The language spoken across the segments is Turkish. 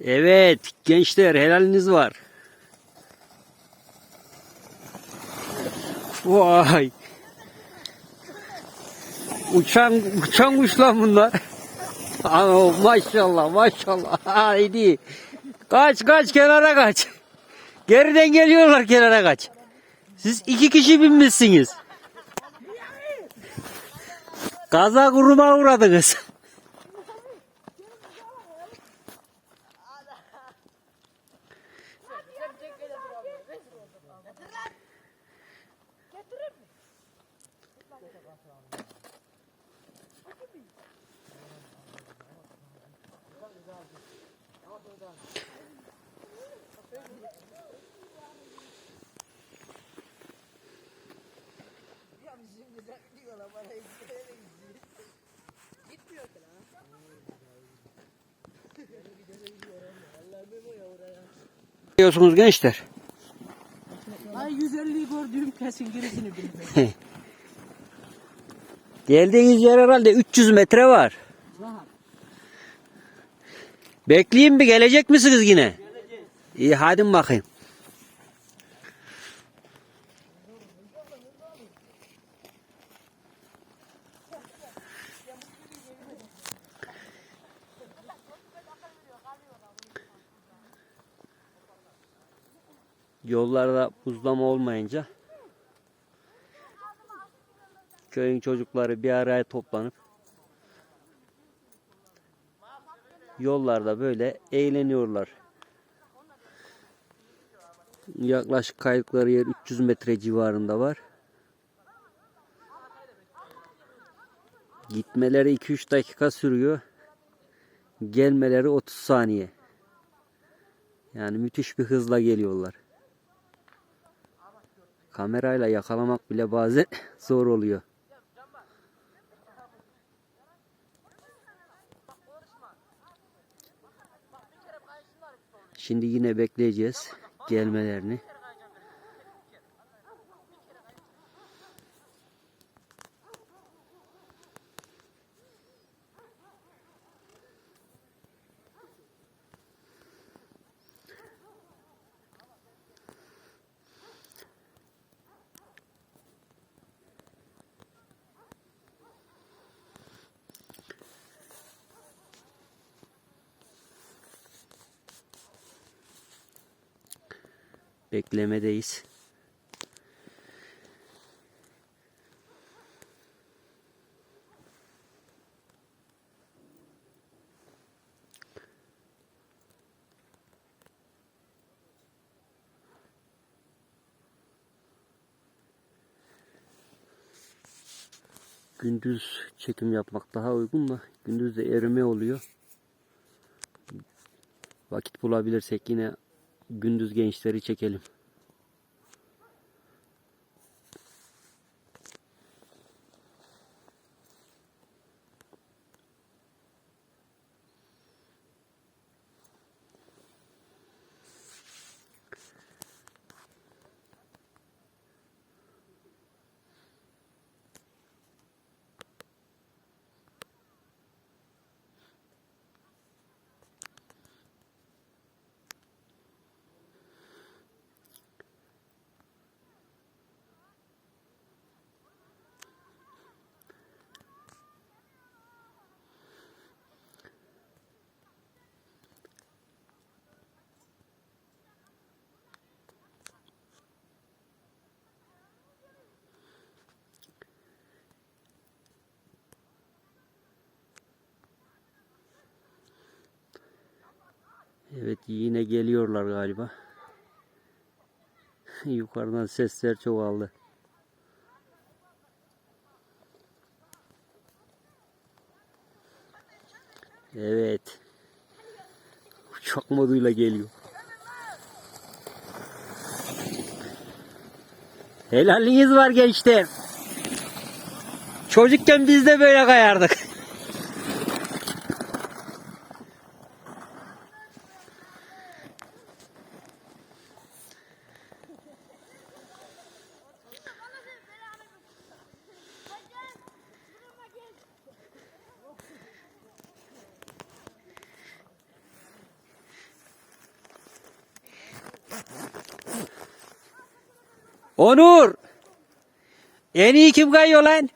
Evet gençler helaliniz var. Vay. Uçan uçan kuş lan bunlar. Aa, maşallah maşallah. Haydi. Kaç kaç kenara kaç. Geriden geliyorlar kenara kaç. Siz iki kişi binmişsiniz. Kaza kuruma uğradınız. Diyorsunuz gençler. Geldiğiniz yer herhalde 300 metre var. Bekleyeyim bir gelecek misiniz yine? İyi hadi bakayım. Yollarda buzlama olmayınca köyün çocukları bir araya toplanıp yollarda böyle eğleniyorlar. Yaklaşık kaydıkları yer 300 metre civarında var. Gitmeleri 2-3 dakika sürüyor. Gelmeleri 30 saniye. Yani müthiş bir hızla geliyorlar. Kamerayla yakalamak bile bazen zor oluyor. Şimdi yine bekleyeceğiz gelmelerini. Beklemedeyiz. Gündüz çekim yapmak daha uygun da gündüz de erime oluyor. Vakit bulabilirsek yine gündüz gençleri çekelim. Evet yine geliyorlar galiba. Yukarıdan sesler çoğaldı. Evet. Uçak moduyla geliyor. Helaliniz var gençler. Çocukken biz de böyle kayardık. Onur. En iyi kim kayıyor lan?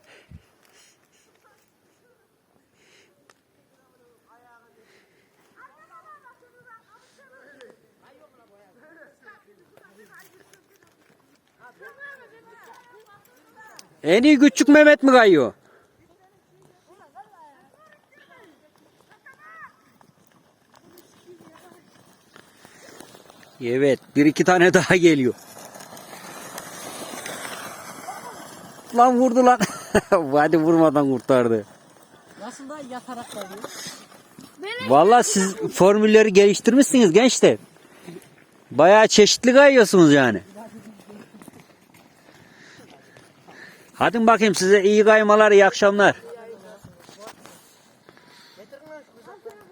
En iyi küçük Mehmet mi kayıyor? Evet, bir iki tane daha geliyor. Lan vurdu lan. Hadi vurmadan kurtardı. Nasıl da yatarak kalıyor. Vallahi siz formülleri geliştirmişsiniz gençler. Bayağı çeşitli kayıyorsunuz yani. Hadi bakayım size iyi kaymalar, iyi akşamlar.